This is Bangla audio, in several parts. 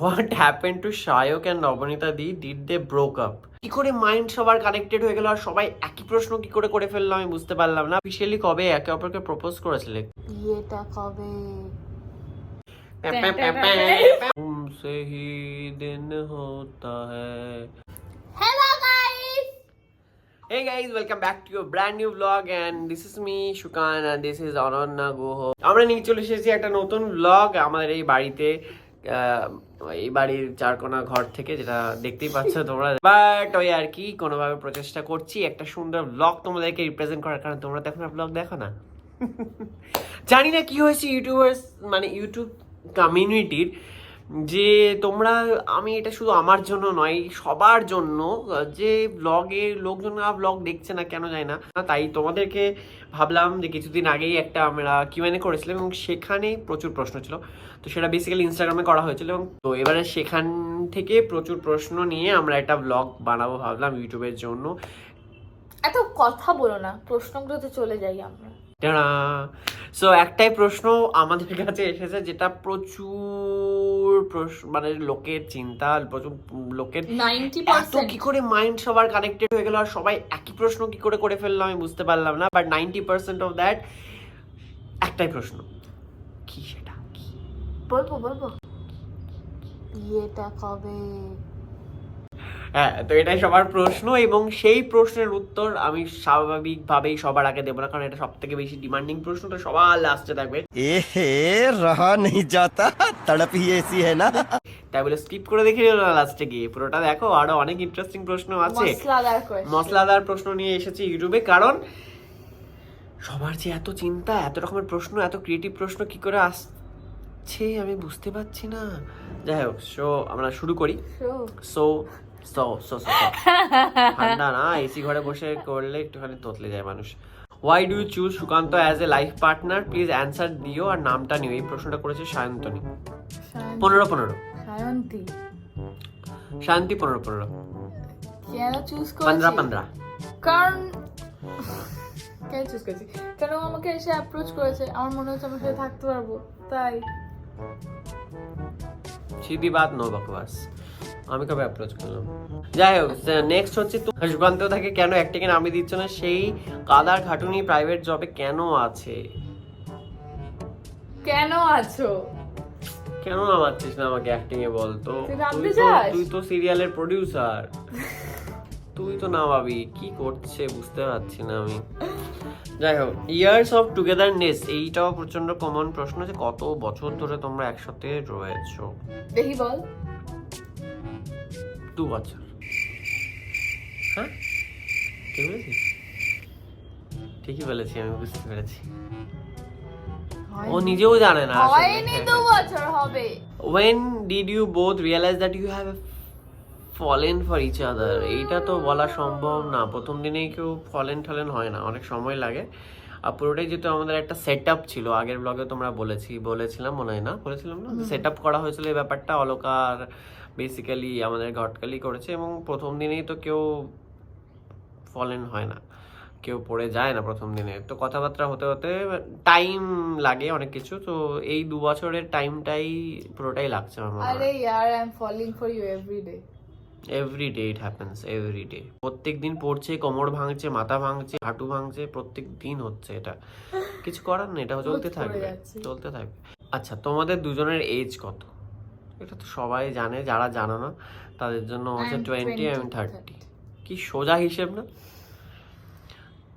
What happen to Shayak and Nabanita the did they broke up কি করে মাইন্ড সবার কানেক্টেড হয়ে গেল আর সবাই একই প্রশ্ন কি করে করে ফেলল আমি বুঝতে পারলাম না। অফিসিয়ালি কবে একে অপরকে প্রপোজ করেছিলে? বিয়েটা কবে? সে হি দিন হোতা হ্যায় hello guys hey guys welcome back to your brand new blog and this is me Shukan and this is Ananya Guho. আমরা নিয়ে চলে এসেছি একটা নতুন ব্লগ আমাদের এই বাড়িতে। এই বাড়ির চারকোনা ঘর থেকে যেটা দেখতেই পাচ্ছ তোমরা। বাট ওই আর কি, কোনোভাবে প্রচেষ্টা করছি একটা সুন্দর ব্লগ তোমাদেরকে রিপ্রেজেন্ট করার, কারণ তোমরা তো vlog, দেখো না। জানি না কি হয়েছে ইউটিউবার্স মানে ইউটিউব কমিউনিটির যে তোমরা আমি এটা শুধু আমার জন্য নয় সবার জন্য যে ব্লগে লোকজন ব্লগ দেখছে না কেন যায় না তাই তোমাদেরকে ভাবলাম যে কিছুদিন আগেই একটা আমরা কিউএনএ করেছিলাম এবং সেখানে প্রচুর প্রশ্ন ছিল। তো সেটা বেসিক্যালি ইনস্টাগ্রামে করা হয়েছিল এবং তো এবারে সেখান থেকে প্রচুর প্রশ্ন নিয়ে আমরা একটা ব্লগ বানাবো ভাবলাম ইউটিউবের জন্য। এত কথা বলো না প্রশ্নগুলোতে চলে যাই আমরা। সো একটাই প্রশ্ন আমাদের কাছে এসেছে যেটা প্রচুর মানে লোকের চিন্তা প্রচুর লোকের এত কি করে মাইন্ড সবার কানেক্টেড হয়ে গেল আর সবাই একই প্রশ্ন কি করে করে ফেলল আমি বুঝতে পারলাম না but ninety percent of that একটাই প্রশ্ন। কি সেটা? কি? বলব বলব। ইয়েটা কবে? হ্যাঁ তো এটাই সবার প্রশ্ন এবং সেই প্রশ্নের উত্তর আমি স্বাভাবিকভাবেই সবার আগে দেবো না কারণ এটা সব থেকে বেশি ডিমান্ডিং প্রশ্ন তো সবার লাস্টে থাকবে। এ হে রাহা নেই যাতা তড়প হি এসি হ্যায় না। তাই বলে স্কিপ করে দেখে নিও না লাস্টে গিয়ে পুরোটা দেখো আরও অনেক ইন্টারেস্টিং প্রশ্ন আছে। মশলাদার প্রশ্ন নিয়ে এসেছি ইউটিউবে কারণ সবার যে এত চিন্তা এত রকমের প্রশ্ন এত ক্রিয়েটিভ প্রশ্ন কি করে আসছে আমি বুঝতে পারছি না। যাই হোক সো আমরা শুরু করি। সো সো সো সো ঠান্ডা না এসি ঘরে বসে করলে একটুখানি তোতলে যায় মানুষ। Why do you choose Sukanta as a life partner please answer দিও আর নামটা নিও। এই প্রশ্নটা করেছে সায়ন্তনী। পনেরো পনেরো। সায়ন্তী। শান্তি পনেরো পনেরো। কেন চুজ পনেরো করেছি? পনেরো কারণ কেন চুজ করেছি? কেন আমাকে এসে অ্যাপ্রোচ করেছে? আমার মনে হচ্ছে আমার সাথে থাকতে পারব। তাই। সিধি বাত নো বকবাস আমি কবে অ্যাপ্রোচ করলাম? যাই হোক নেক্সট হচ্ছে তো সুকান্ত থাকে কেন একটাকে নামিয়ে দিচ্ছ না? সেই কাদার খাটুনি প্রাইভেট জবে কেন আছে? কেন আছো? কেন নামাচ্ছিস না আমাকে অ্যাক্টিং এ বলতো তুই তো সিরিয়ালের প্রডিউসার তুই তো নামাবি কি করছে বুঝতে পারছি না আমি। যাই হোক ইয়ার্স অফ টুগেদারনেস এইটাও প্রচণ্ড কমন প্রশ্ন যে কত বছর ধরে তোমরা একসাথে রয়েছো? দেখি বল। দু বছর। হ্যাঁ? ঠিক বলেছি ঠিকই বলেছি আমি বুঝতে পেরেছি। ও নিজেও জানে না। হয়নি দু বছর হবে। When did you both realize that you have fallen for each other? এইটা তো বলা সম্ভব না। প্রথম দিনেই কেউ ফলেন টলেন হয় না অনেক সময় লাগে। আর পুরোটাই যেহেতু আমাদের একটা সেট আপ ছিল আগের ব্লগে তোমরা বলেছি বলেছিলাম মনে হয় না বলেছিলাম না? সেট আপ করা হয়েছিল এই ব্যাপারটা অলকার বেসিক্যালি আমাদের ঘটকালি করেছে এবং প্রথম দিনেই তো কেউ ফলেন হয় না। কেউ পড়ে যায় না প্রথম দিনে। তো কথাবার্তা হতে হতে টাইম লাগে অনেক কিছু। তো এই দু বছরের টাইমটাই পুরোটাই লাগছে আমার আরে ইয়ার I am falling for you every day every day it happens every day প্রত্যেক দিন পড়ছে কোমর ভাঙছে মাথা ভাঙছে হাঁটু ভাঙছে প্রত্যেক দিন হচ্ছে এটা। কিছু করার নেই এটা চলতে থাকবে চলতে থাকবে। আচ্ছা তোমাদের দুজনের এজ কত? এটা তো সবাই জানে যারা জানো না তাদের জন্য হচ্ছে টোয়েন্টি 20, আমি থার্টি কি সোজা হিসেব না?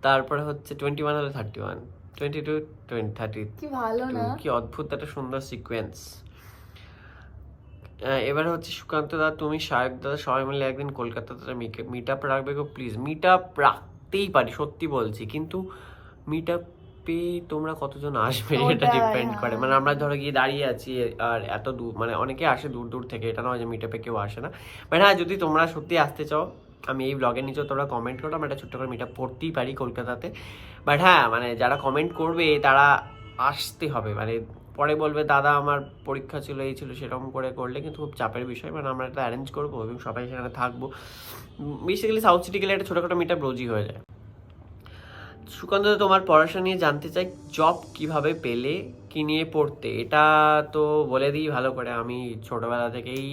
তারপরে হচ্ছে টোয়েন্টি ওয়ান হলে thirty one twenty two twenty thirty কি ভালো না। কি অদ্ভুত একটা সুন্দর সিকোয়েন্স এবারে হচ্ছে সুকান্ত দাদা তুমি শায়ক দাদা সবাই মিলে একদিন কলকাতাতে মিট আপ রাখবে গো প্লিজ মিট আপ রাখতেই পারি সত্যি বলছি। কিন্তু মিট আপে তোমরা কতজন আসবে এটা ডিপেন্ড করে। হ্যাঁ। মানে আমরা ধরো গিয়ে দাঁড়িয়ে আছি আর এত দূর মানে অনেকে আসে দূর দূর থেকে এটা নয় যে মিট আপে কেউ আসে না। বাট হ্যাঁ যদি তোমরা সত্যি আসতে চাও আমি এই ব্লগের নিচেও তোমরা কমেন্ট করো আমরা একটা ছোট্ট করে মিট আপ করতেই পারি কলকাতাতে। বাট হ্যাঁ মানে যারা কমেন্ট করবে তারা আসতে হবে। মানে পরে বলবে দাদা আমার পরীক্ষা ছিল এই ছিল সেরকম করে করলে কিন্তু খুব চাপের বিষয়। মানে আমরা একটা অ্যারেঞ্জ করব এবং সবাই সেখানে থাকব। বেসিক্যালি সাউথ সিটি গেলে একটা ছোটোখাটো মিট আপ রোজই হয়ে যায়। সুকান্ত, তোমার পড়াশোনা নিয়ে জানতে চাই জব কীভাবে পেলে, কি নিয়ে পড়তে? এটা তো বলে দিই ভালো করে। আমি ছোটবেলা থেকেই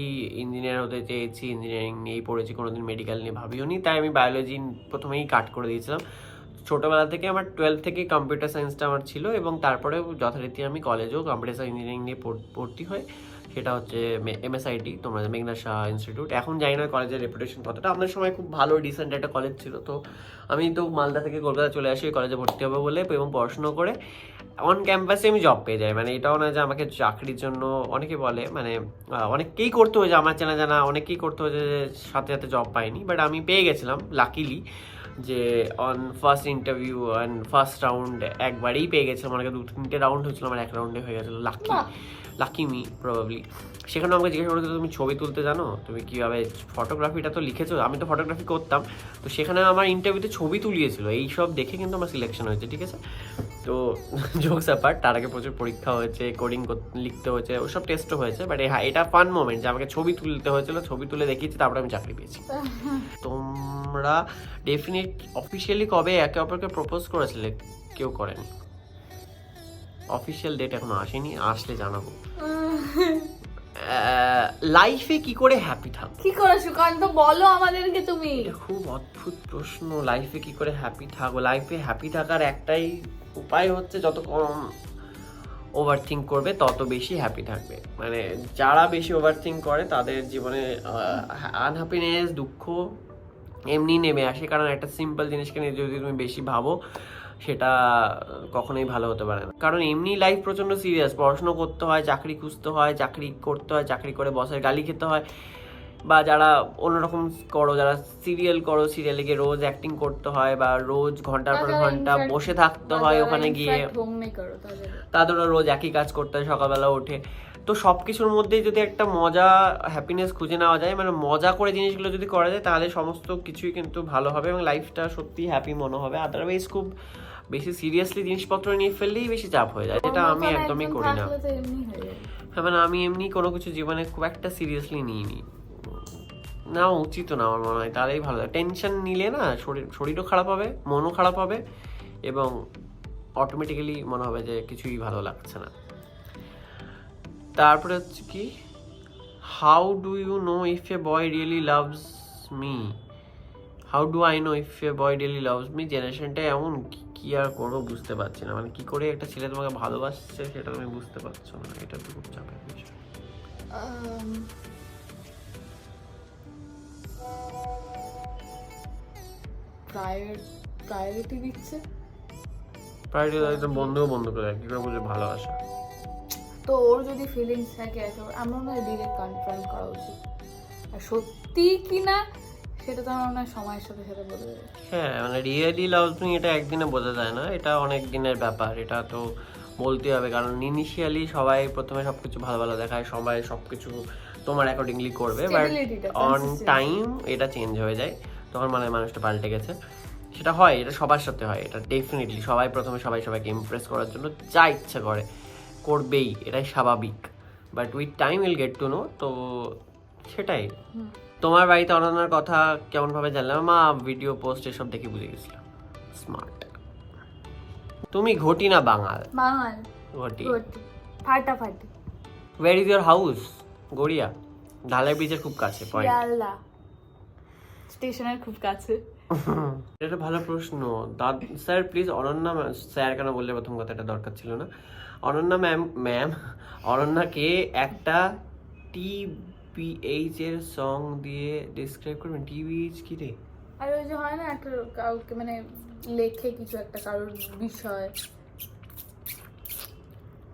ইঞ্জিনিয়ার হতে চেয়েছি ইঞ্জিনিয়ারিং নিয়েই পড়েছি, কোনোদিন মেডিকেল নিয়ে ভাবিও নি, তাই আমি বায়োলজি প্রথমেই কাট করে দিয়েছিলাম। ছোটোবেলা থেকে আমার টুয়েলভ থেকে কম্পিউটার সায়েন্সটা আমার ছিল এবং তারপরে যথারীতি আমি কলেজেও কম্পিউটার সায়েন্স ইঞ্জিনিয়ারিং নিয়ে ভর্তি হই সেটা হচ্ছে এম এস এমএসআইটি তোমরা মেঘনা শাহ ইনস্টিটিউট এখন জানি না কলেজের রেপুটেশন কতটা। আপনার সময় খুব ভালো ডিসেন্ট একটা কলেজ ছিল। তো আমি তো মালদা থেকে কলকাতা চলে আসি কলেজে ভর্তি হবে বলে এবং পড়াশুনো করে অন ক্যাম্পাসে আমি জব পেয়ে যাই। মানে এটাও না যে আমাকে চাকরির জন্য অনেকে বলে মানে অনেককেই করতে হয়েছে। আমার চেনা জানা অনেকেই করতে হয়েছে যে সাথে সাথে জব পাইনি। বাট আমি পেয়ে গেছিলাম লাকিলি যে on first interview and first round একবারেই পেয়ে গেছিলাম। অনেকে দু তিনটে রাউন্ড হয়েছিল, আমার এক রাউন্ডে হয়ে গেছিল লাকি। লাকি মি প্রবাবলি সেখানে আমাকে জিজ্ঞাসা করেছিল তুমি ছবি তুলতে জানো? তুমি কীভাবে ফটোগ্রাফিটা তো লিখেছো? আমি তো ফটোগ্রাফি করতাম। তো সেখানে আমার ইন্টারভিউতে ছবি তুলিয়েছিল। এই সব দেখে কিন্তু আমার সিলেকশন হয়েছে ঠিক আছে? তো জোকস অ্যাপার্ট তার আগে প্রচুর পরীক্ষা হয়েছে কোডিং লিখতে হয়েছে ওসব টেস্টও হয়েছে। বাট হ্যাঁ এটা ফান মোমেন্ট যে আমাকে ছবি তুলতে হয়েছিল ছবি তুলে দেখিয়েছি তারপরে আমি চাকরি পেয়েছি। তোমরা ডেফিনেট অফিসিয়ালি কবে একে অপরকে প্রপোজ করেছিলে? কেউ করেনি। অফিসিয়াল ডেট এখনও আসেনি আসলে জানাব। লাইফে কি করে হ্যাপি থাকব? কি করে সুকান্ত? বলো আমাদেরকে তুমি। খুব অদ্ভুত প্রশ্ন লাইফে কি করে হ্যাপি থাকব? লাইফে হ্যাপি থাকার একটাই উপায় হচ্ছে যত কম ওভার থিঙ্ক করবে তত বেশি হ্যাপি থাকবে। মানে যারা বেশি ওভার থিঙ্ক করে তাদের জীবনে আনহ্যাপিনেস দুঃখ এমনি নেমে আসে। কারণ একটা সিম্পল জিনিসকে নিয়ে যদি তুমি বেশি ভাবো সেটা কখনোই ভালো হতে পারে না। কারণ এমনি লাইফ প্রচণ্ড সিরিয়াস পড়াশোনা করতে হয় চাকরি খুঁজতে হয় চাকরি করতে হয় চাকরি করে বসের গালি খেতে হয়। বা যারা অন্যরকম করো যারা সিরিয়াল করো সিরিয়ালে গিয়ে রোজ অ্যাক্টিং করতে হয় বা রোজ ঘণ্টার পর ঘণ্টা বসে থাকতে হয় ওখানে গিয়ে। তাদেরও রোজ একই কাজ করতে হয় সকালবেলা উঠে। তো সব কিছুর মধ্যেই যদি একটা মজা হ্যাপিনেস খুঁজে নেওয়া যায় মানে মজা করে জিনিসগুলো যদি করা যায় তাহলে সমস্ত কিছুই কিন্তু ভালো হবে এবং লাইফটা সত্যি হ্যাপি মনে হবে। আদারওয়াইজ খুব বেশি সিরিয়াসলি জিনিসপত্র নিয়ে ফেললেই বেশি চাপ হয়ে যায়। যেটা আমি একদমই করি না। হয়ে মানে আমি এমনি কোনো কিছু জীবনে খুব একটা সিরিয়াসলি নিইনি। না উচিত না আমার মনে হয় তাহলেই ভালো টেনশন নিলে না শরীর শরীরও খারাপ হবে মনও খারাপ হবে এবং অটোমেটিক্যালি মনে হবে যে কিছুই ভালো লাগছে না। তারপরে হচ্ছে কি how do you know if a boy really loves me how do I know if a boy daily loves me জেনারেশনটা এমন কি- আর করব বুঝতে পারছি না। মানে কি করে একটা ছেলে তোমাকে ভালোবাসছে সেটা তুমি বুঝতে পারছ না। এটা তো খুব চাপের বিষয়। Um, প্রায়োরিটি দিচ্ছে? প্রায়োরিটি একদম বন্ধুও বন্ধ করে কি করে বুঝে ভালোবাসা? তো ওর যদি ফিলিংস থাকে আমার মনে হয় ডিরেক্ট কনফার্ম করা উচিত। আর সত্যি কি না সেটা তো আমার সময়ের সাথে সাথে বলে দেবে হ্যাঁ মানে রিয়েলি লাভ মি এটা একদিনে বোঝা যায় না এটা অনেক দিনের ব্যাপার এটা তো বলতে হবে কারণ ইনিশিয়ালি সবাই প্রথমে সবকিছু ভালো ভালো দেখায় সবাই সবকিছু তোমার অ্যাকর্ডিংলি করবে বাট অন টাইম এটা চেঞ্জ হয়ে যায় তখন মানে মানুষটা পাল্টে গেছে। সেটা হয় এটা সবার সাথে হয় এটা ডেফিনেটলি সবাই প্রথমে সবাই সবাইকে ইমপ্রেস করার জন্য যা ইচ্ছা করে করবেই এটাই স্বাভাবিক। But with time will get to know তো সেটাই। তোমার বাড়িতে অনন্যার কথা কেমন ভাবে জানলাম মা ভিডিও পোস্ট এসব দেখে বুঝে গেছিলাম স্মার্ট তুমি ঘটি না বাঙাল? বাঙাল। ঘটি। গতি ফাটাফাটি where is your house Garia. ঢালাই ব্রিজের খুব কাছে পয়েন্ট শিয়ালদা। স্টেশনের খুব কাছে। এটা ভালো প্রশ্ন। দাদ স্যার প্লিজ অনন্যা স্যার কেন বললে প্রথম কথা? এটা দরকার ছিল না। অনন্যা ম্যাম ম্যাম অনন্যাকে একটা টি এইচ এর সং দিয়ে ডিসক্রাইব করবেন টিবিএইচ কি রে আর ওই যে হয় না একটা কাউকে মানে লেখে কিছু একটা কারোর বিষয়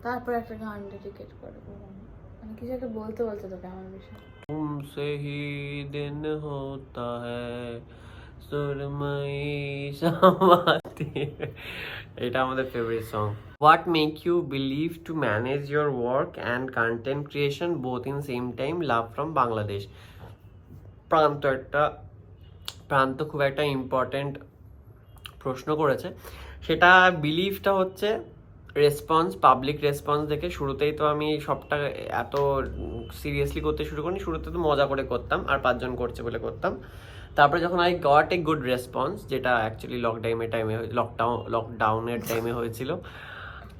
তারপর একটা গান ডেডিকেট করে মানে কিছু একটা বলতে বলতে তোকে আমার বিষয় तुमसे ही दिन होता है সুরময়ী সমাতি এটা আমাদের favourite song what make you believe to manage your work and content creation both in same time love from Bangladesh প্রান্ত একটা, প্রান্ত খুব একটা ইম্পর্টেন্ট প্রশ্ন করেছে। সেটা বিলিভটা হচ্ছে রেসপন্স পাবলিক রেসপন্স দেখে। শুরুতেই তো আমি সবটা এত সিরিয়াসলি করতে শুরু করিনি। শুরুতে তো মজা করে করতাম, আর পাঁচজন করছে বলে করতাম। তারপরে যখন I got a good response যেটা অ্যাকচুয়ালি লকডাউনের টাইমে লকডাউন লকডাউনের টাইমে হয়েছিল,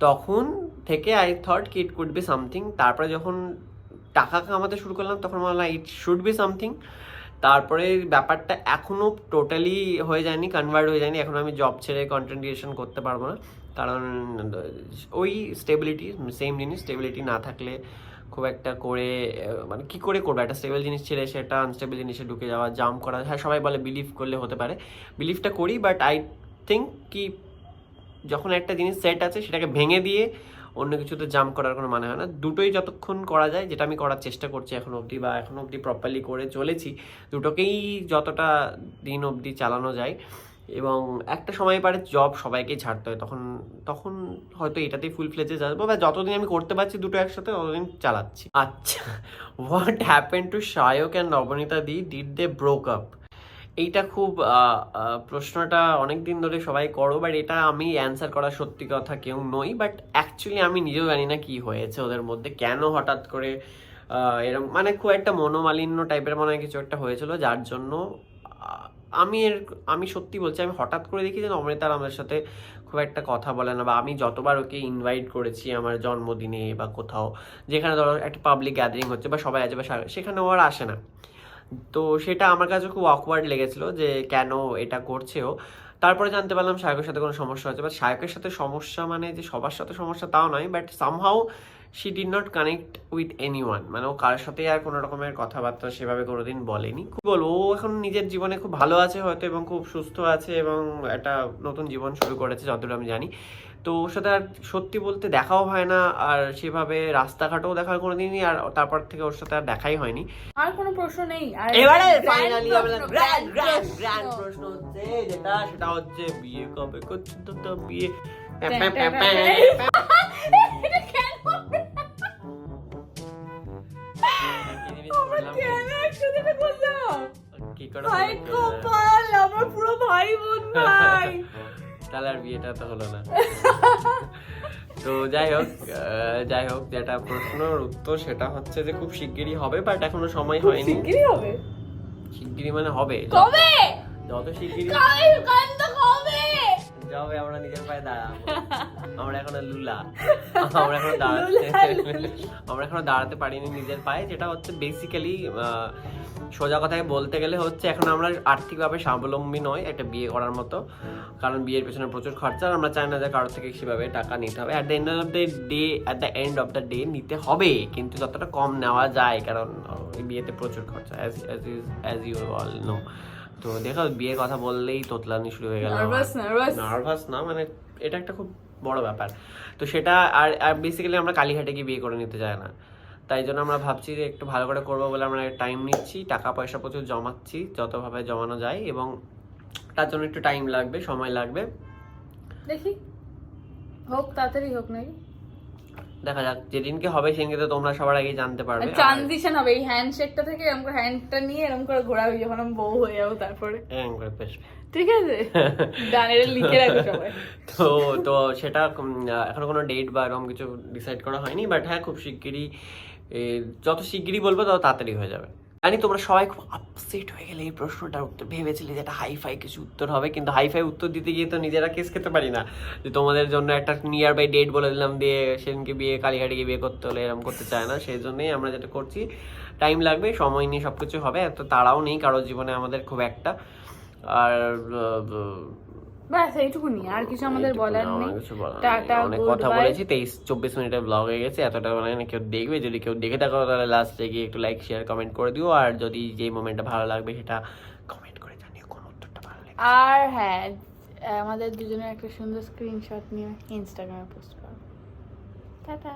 তখন থেকে আই থট কি ইট কুড বি সামথিং তারপরে যখন টাকা কামাতে শুরু করলাম, তখন মনে হলো ইট শুড বি সামথিং তারপরে ব্যাপারটা এখনও টোটালি হয়ে যায়নি কনভার্ট হয়ে যায়নি, এখন আমি জব ছেড়ে কন্টেন্ট ক্রিয়েশন করতে পারব না, কারণ ওই স্টেবিলিটি সেম জিনিস স্টেবিলিটি না থাকলে খুব একটা করে মানে কি করে করবে? একটা স্টেবল জিনিস ছেড়ে সেটা আনস্টেবল জিনিসে ঢুকে যাওয়া জাম করা হ্যাঁ সবাই বলে বিলিভ করলে হতে পারে। বিলিভটা করি বাট আই থিঙ্ক কি, যখন একটা জিনিস সেট আছে, সেটাকে ভেঙে দিয়ে অন্য কিছুতে জাম্প করার কোনো মানে হয় না। দুটোই যতক্ষণ করা যায়, যেটা আমি করার চেষ্টা করছি এখন অবধি বা এখন অবধি প্রপারলি করে চলেছি, দুটোকেই যতটা দিন অবধি চালানো যায়। এবং একটা সময় পারে জব সবাইকেই ছাড়তে হয়। তখন তখন হয়তো এটাতেই ফুল ফ্লেজে যাব। বা যতদিন আমি করতে পারছি দুটো একসাথে, ততদিন চালাচ্ছি। আচ্ছা what happen to Shayak and Nabanita the? Did they broke up এইটা খুব প্রশ্নটা অনেক দিন ধরে সবাই করো বাট এটা আমি অ্যান্সার করা সত্যি কথা কেউ নই। বাট অ্যাকচুয়ালি আমি নিজেও জানি না কি হয়েছে ওদের মধ্যে। কেন হঠাৎ করে এরকম মানে খুব একটা মনোমালিন্য টাইপের মনে হয় কিছু একটা হয়েছিল, যার জন্য আমি এর, আমি সত্যি বলছি, আমি হঠাৎ করে দেখি যে অমৃতার আমাদের সাথে খুব একটা কথা বলে না, বা আমি যতবার ওকে ইনভাইট করেছি আমার জন্মদিনে বা কোথাও, যেখানে ধরো একটা পাবলিক গ্যাদারিং হচ্ছে বা সবাই আছে বা সেখানে ও আর আসে না। তো সেটা আমার কাছে খুব অকওয়ার্ড লেগেছিল যে কেন এটা করছে ও। তারপরে জানতে পারলাম শায়কের সাথে কোনো সমস্যা হচ্ছে বাট শায়কের সাথে সমস্যা মানে যে সবার সাথে সমস্যা তাও নয় but somehow she did not connect with anyone মানে ও কার সাথে আর কোনো রকমের কথাবার্তা সেভাবে কোনোদিন বলেনি। খুব বলব? ও এখন নিজের জীবনে খুব ভালো আছে হয়তো এবং খুব সুস্থ আছে এবং একটা নতুন জীবন শুরু করেছে যতটা আমি জানি। তো ওর সাথে আর সত্যি বলতে দেখাও হয় না আর সেভাবে রাস্তাঘাটেও দেখা হয় কোনোদিনই আর তারপর থেকে ওর সাথে আর দেখাই হয়নি। আর কোনো প্রশ্ন নেই। এবারে ফাইনালি গ্র্যান্ড গ্র্যান্ড গ্র্যান্ড প্রশ্ন। হচ্ছে যেটা সেটা হচ্ছে বিয়ে কবে করছ তো তো বিয়ে কি করে ভাই কপাল, আমার পুরো ভাই বোন ভাই। তাহলে আর বিয়েটা তো হলো না তো যাই হোক যাই হোক যেটা প্রশ্নের উত্তর সেটা হচ্ছে যে খুব শিগগিরই হবে বাট এখনও সময় হয়নি শিগগিরই হবে। শিগগিরই মানে হবে কবে? যত শিগগিরই কবে? যাবে আমরা নিজের পায়ে দাঁড়াবো আমরা এখনও লুলা আমরা এখনও দাঁড়াতে। আমরা এখনও দাঁড়াতে পারিনি নিজের পায়ে যেটা হচ্ছে বেসিক্যালি সোজা কথায় বলতে গেলে হচ্ছে এখন আমরা আর্থিকভাবে স্বাবলম্বী নয় একটা বিয়ে করার মতো। কারণ বিয়ের পেছনে প্রচুর খরচা আর আমরা চাই না যে কারোর থেকে সেভাবে টাকা নিতে হবে। At the end of the day at the end of the day নিতে হবে কিন্তু যতটা কম নেওয়া যায় কারণ এই বিয়েতে প্রচুর খরচা as as you all know তো দেখো বিয়ের কথা বললেই তোতলানি শুরু হয়ে গেল। নার্ভাস না মানে এটা একটা খুব বড় ব্যাপার। তো সেটা আর আর বেসিক্যালি আমরা কালীঘাটে গিয়ে বিয়ে করে নিতে চাই না। তাই জন্য আমরা ভাবছি যে একটু ভালো করে করব বলে আমরা টাইম নিচ্ছি, টাকা পয়সা প্রচুর জমাচ্ছি যতভাবে জমানো যায় এবং তার জন্য একটু টাইম লাগবে, সময় লাগবে। দেখি। হোক, তাড়াতাড়ি হোক নাকি? দেখা যাক যেদিনকে হবে সেদিনকে তো তোমরা সবার আগে জানতে পারবে। ট্রানজিশন হবে এই হ্যান্ডশেকটা থেকে এরকম করে হ্যান্ডটা নিয়ে এরকম করে ঘোরাবি যখন আমি বউ হয়ে যাব তারপরে। এরকম করে পেশবে। ঠিক আছে? ডানের লিখে রাখো সবাই। তো তো সেটা এখন এখনও কোনো ডেট বা এরকম কিছু ডিসাইড করা হয়নি বাট হ্যাঁ খুব শিগগিরই যত শিগগিরই বলব তত তাড়াতাড়ি হয়ে যাবে। জানি তোমরা সবাই খুব আপসেট হয়ে গেলে এই প্রশ্নটার উত্তর, ভেবেছিলে যে একটা হাইফাই কিছু উত্তর হবে, কিন্তু হাইফাই উত্তর দিতে গিয়ে তো নিজেরা কেস খেতে পারি না। যে তোমাদের জন্য একটা নিয়ার বাই ডেট বলে দিলাম দিয়ে সেদিনকে বিয়ে কালীঘাটে গিয়ে বিয়ে করতে হলে এরকম করতে চায় না সেই জন্যই আমরা যেটা করছি টাইম লাগবে, সময় নিয়ে সব কিছু হবে, এত তাড়াও নেই কারোর জীবনে আমাদের খুব একটা। আর ব্যাস এইটুকু আর কিছু আমাদের বলার নেই। টাটা অনেক কথা বলেছি তেইশ চব্বিশ মিনিটের ব্লগ হয়ে গেছে এতটা মানে কেউ দেখবে যদি কেউ দেখে থাকো তাহলে লাস্টে গিয়ে একটু লাইক শেয়ার কমেন্ট করে দিও। আর যদি যে মোমেন্টটা ভালো লাগবে সেটা কমেন্ট করে জানিও কোন উত্তরটা ভালো লাগে আর হ্যাঁ আমাদের দুজনের একটা সুন্দর স্ক্রিনশট নিয়ে ইনস্টাগ্রামে পোস্ট করো। টাটা।